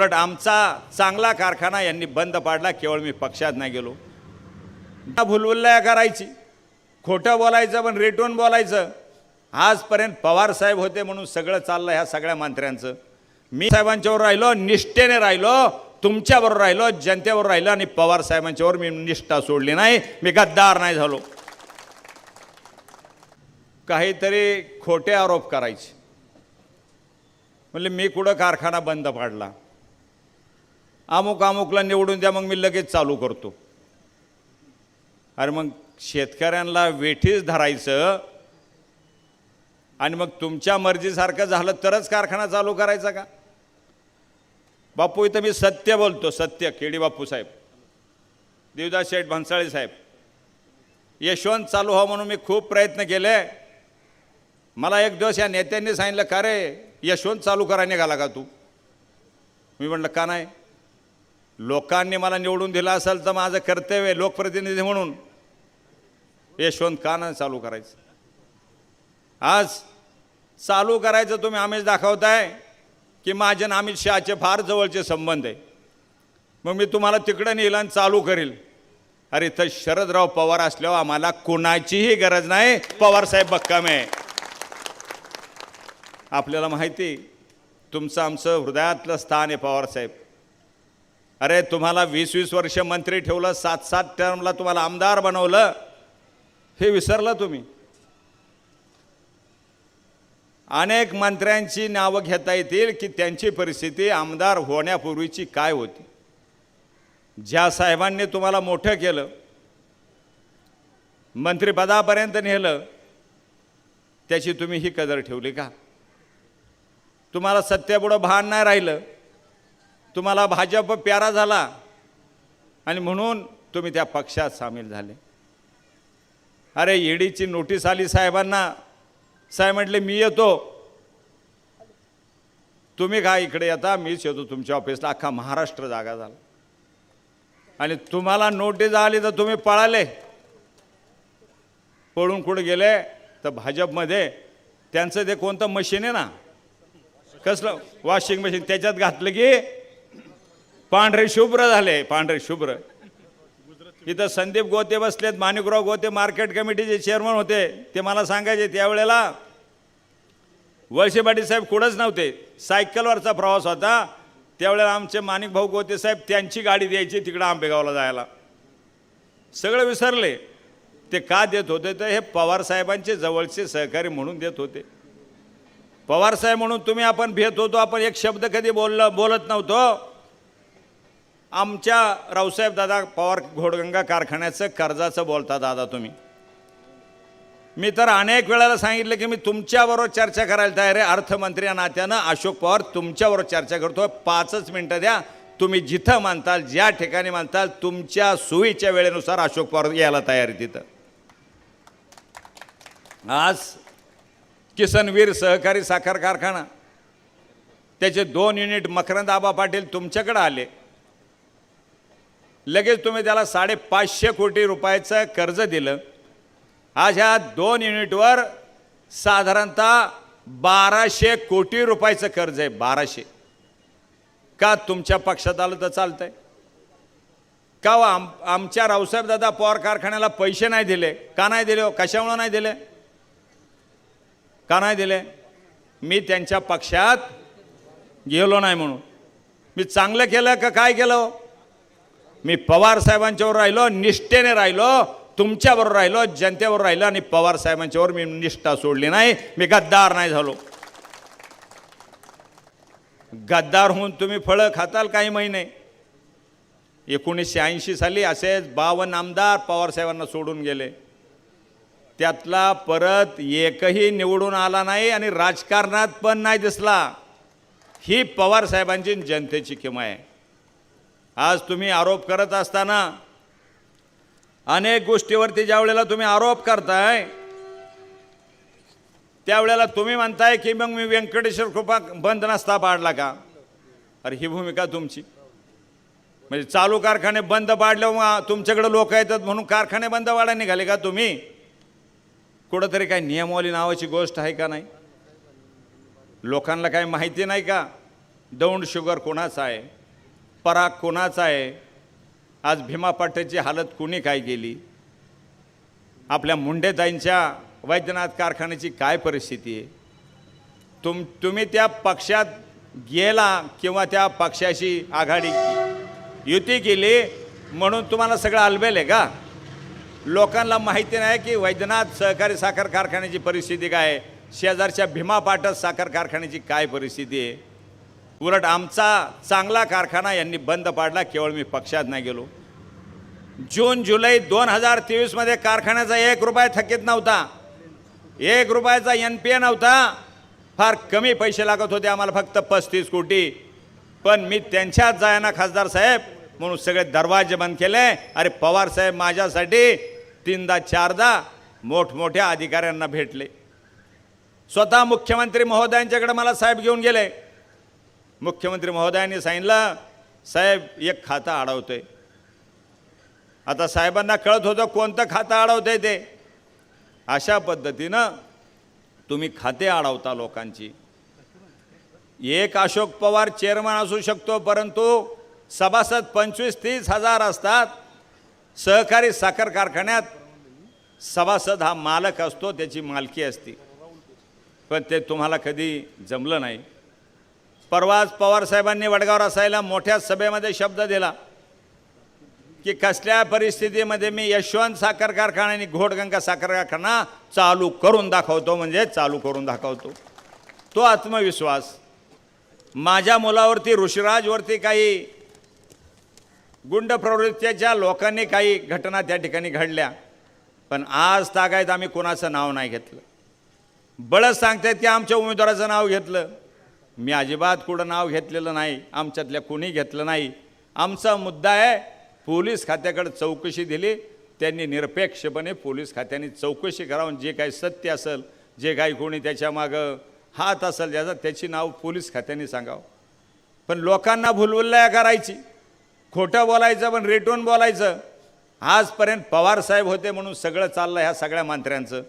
उलट आमचा चांगला कारखाना यांनी बंद पाडला केवळ मी पक्षात नाही गेलो. भुलभुल्ल्या करायची. खोटं बोलायचं पण रेटून बोलायचं. आजपर्यंत पवार साहेब होते म्हणून सगळं चाललं ह्या सगळ्या मंत्र्यांचं. मी साहेबांच्यावर राहिलो निष्ठेने राहिलो तुमच्याबरोबर राहिलो जनतेवर राहिलो आणि पवार साहेबांच्यावर मी निष्ठा सोडली नाही मी गद्दार नाही झालो. काहीतरी खोटे आरोप करायचे. म्हणले मी कुठं कारखाना बंद पाडला? अमुक अमुकला निवडून द्या मग मी लगेच चालू करतो. अरे मग शेतकऱ्यांना वेठीच धरायचं आणि मग तुमच्या मर्जीसारखं झालं तरच कारखाना चालू करायचा का? बापू इथं मी सत्य बोलतो सत्य. केडी बापू साहेब देवदास शेठ भन्साळी साहेब यशवंत चालू हो म्हणून मी खूप प्रयत्न केले. मला एक दिवस या नेत्यांनी सांगितलं का रे यशवंत चालू करा निघाला का तू? मी म्हटलं का नाही? लोकांनी मला निवडून दिलं असेल तर माझं कर्तव्य आहे लोकप्रतिनिधी म्हणून. यशवंत कानं चालू करायचं? आज चालू करायचं तुम्ही आम्हीच दाखवताय की माझे आणि अमित शहाचे फार जवळचे संबंध आहे. मग मी तुम्हाला तिकडं नेलं आणि चालू करील. अरे इथं शरदराव पवार असल्यावर आम्हाला कोणाचीही गरज नाही. पवार साहेब बक्काम आहे. आपल्याला माहिती तुमचं आमचं हृदयातलं स्थान आहे पवार साहेब. अरे तुम्हाला वीस वीस वर्ष मंत्री ठेवलं सात सात टर्मला तुम्हाला आमदार बनवलं हे विसरलं तुम्ही. अनेक मंत्र्यांची नावं घेता येतील की त्यांची परिस्थिती आमदार होण्यापूर्वीची काय होती. ज्या साहेबांनी तुम्हाला मोठं केलं मंत्रिपदापर्यंत नेलं त्याची तुम्ही ही कदर ठेवली का? तुम्हाला सत्यापुढं भान नाही राहिलं. तुम्हाला भाजप प्यारा झाला आणि म्हणून तुम्ही त्या पक्षात सामील झाले. अरे ईडीची नोटीस आली साहेबांना. साहेब म्हटले मी येतो. तुम्ही काय इकडे येता? मीच येतो तुमच्या ऑफिसला. अख्खा महाराष्ट्र जागा झाला. आणि तुम्हाला नोटीस आली तर तुम्ही पळाले. पळून कुठे गेले? तर भाजपमध्ये. त्यांचं ते कोणतं मशीन आहे ना? कसलं? Washing machine. त्याच्यात घातलं की पांढरे शुभ्र झाले पांढरे शुभ्र. इथं संदीप गोते बसलेत माणिकराव गोते मार्केट कमिटीचे चेअरमन होते. ते मला सांगायचे त्यावेळेला वळसे साहेब कुठंच नव्हते. सायकलवरचा प्रवास होता. त्यावेळेला आमचे माणिक भाऊ गोते साहेब त्यांची गाडी द्यायची तिकडं आंबेगावला जायला. सगळं विसरले. ते का देत होते? तर हे पवार साहेबांचे जवळचे सहकारी म्हणून देत होते. पवार साहेब म्हणून तुम्ही आपण भेट होतो आपण एक शब्द कधी बोललं बोलत नव्हतो. आमच्या रावसाहेब दादा पवार घोडगंगा कारखान्याचं कर्जाचं बोलता दादा तुम्ही. मी तर अनेक वेळेला सांगितलं की मी तुमच्याबरोबर चर्चा करायला तयार आहे. अर्थमंत्री या नात्यानं अशोक पवार तुमच्याबरोबर चर्चा करतो पाचच मिनटं द्या. तुम्ही जिथं मानताल ज्या ठिकाणी मानताल तुमच्या सोयीच्या वेळेनुसार अशोक पवार यायला तयार आहे तिथं. आज किसनवीर सहकारी साखर कारखाना. त्याचे दोन युनिट मकरंद आबा पाटील तुमच्याकडे आले. लगेच तुम्ही त्याला साडेपाचशे कोटी रुपयाचं कर्ज दिलं. आज ह्या दोन युनिटवर साधारणतः बाराशे कोटी रुपयाचं कर्ज आहे बाराशे. का तुमच्या पक्षात आलं तर चालतंय? का हो आम आमच्या रावसाहेब दादा पवार कारखान्याला पैसे नाही दिले? का नाही दिले हो? कशामुळं नाही दिले? का नाही दिले? मी त्यांच्या पक्षात गेलो नाही म्हणून. मी चांगलं केलं का काय केलं हो? मी पवार साहेबांच्यावर राहिलो निष्ठेने राहिलो तुमच्याबरोबर राहिलो जनतेवर राहिलो आणि पवार साहेबांच्यावर मी निष्ठा सोडली नाही मी गद्दार नाही झालो. गद्दार होऊन तुम्ही फळं खाताल काही महिने. एकोणीसशे ऐंशी साली असेच बावन्न आमदार पवार साहेबांना सोडून गेले. त्यातला परत एकही निवडून आला नाही आणि राजकारणात पण नाही दिसला. ही पवार साहेबांची जनतेची किंमत आहे. आज तुम्ही आरोप करत असताना अनेक गोष्टीवरती ज्या वेळेला तुम्ही आरोप करताय त्यावेळेला तुम्ही म्हणताय की मग मी व्यंकटेश्वर कृपा बंद नसता पाडला का? अरे ही भूमिका तुमची. म्हणजे चालू कारखाने बंद पाडल्यावर मग तुमच्याकडे लोक येतात म्हणून कारखाने बंद पाडायला निघाले का तुम्ही? कुठंतरी काही नियमावली नावाची गोष्ट आहे का नाही? लोकांना काही माहिती नाही का? दौंड शुगर कोणाचा आहे? पराग कोणाचा आहे? आज भीमा पाट्याची हालत कुणी काय केली? आपल्या मुंडेताईंच्या वैद्यनाथ कारखान्याची काय परिस्थिती आहे? तुम तुम्ही त्या पक्षात गेला किंवा त्या पक्षाशी आघाडी युती केली म्हणून तुम्हाला सगळं अलबेल आहे का? लोकांना माहिती नाही की वैद्यनाथ सहकारी साखर कारखान्याची परिस्थिती काय आहे? शेजारच्या भीमा पाटस साखर कारखान्याची काय परिस्थिती आहे? उलट आमचा चांगला कारखाना यांनी बंद पाडला केवळ मी पक्षात नाही गेलो. जून जुलै दोन हजार तेवीसमध्ये कारखान्याचा एक रुपया थकीत नव्हता. एक रुपयाचा एन पी ए नव्हता. फार कमी पैसे लागत होते आम्हाला फक्त पस्तीस कोटी. पण मी त्यांच्यात जायना खासदार साहेब म्हणून सगळे दरवाजे बंद केले. अरे पवार साहेब माझ्यासाठी तीनदा चारदा मोठमोठ्या अधिकाऱ्यांना भेटले. स्वतः मुख्यमंत्री महोदयांच्याकडे मला साहेब घेऊन गेले. मुख्यमंत्री महोदयांनी सांगितलं साहेब एक खातं अडवतोय आता साहेबांना कळत होतं कोणतं खातं अडवतंय ते. अशा पद्धतीनं तुम्ही खाते अडवता लोकांची. एक अशोक पवार चेअरमन असू शकतो परंतु सभासद पंचवीस तीस हजार असतात. सहकारी साखर कारखान्यात सभासद हा मालक असतो त्याची मालकी असते. पण ते तुम्हाला कधी जमलं नाही. परवाच पवार साहेबांनी वडगाव असायला मोठ्या सभेमध्ये शब्द दिला की कसल्या परिस्थितीमध्ये मी यशवंत साखर कारखाना आणि घोडगंगा साखर कारखाना चालू करून दाखवतो म्हणजे चालू करून दाखवतो. तो आत्मविश्वास. माझ्या मुलावरती ऋषिराजवरती काही गुंड प्रवृत्तीच्या लोकांनी काही घटना त्या ठिकाणी घडल्या. पण आज तागायत आम्ही कोणाचं नाव नाही घेतलं. बळच सांगतायत की आमच्या उमेदवाराचं नाव घेतलं. मी अजिबात कुठं नाव घेतलेलं नाही आमच्यातल्या कोणी घेतलं नाही. आमचा मुद्दा आहे पोलीस खात्याकडे चौकशी दिली त्यांनी निरपेक्षपणे पोलीस खात्याने चौकशी करावून जे काही सत्य असेल जे काही कोणी त्याच्यामागं हात असेल ज्याचा त्याची नाव पोलीस खात्याने सांगावं. पण लोकांना भुलवल्या करायची. खोटं बोलायचं पण रेटून बोलायचं. आजपर्यंत पवार साहेब होते म्हणून सगळं चाललं ह्या सगळ्या मंत्र्यांचं.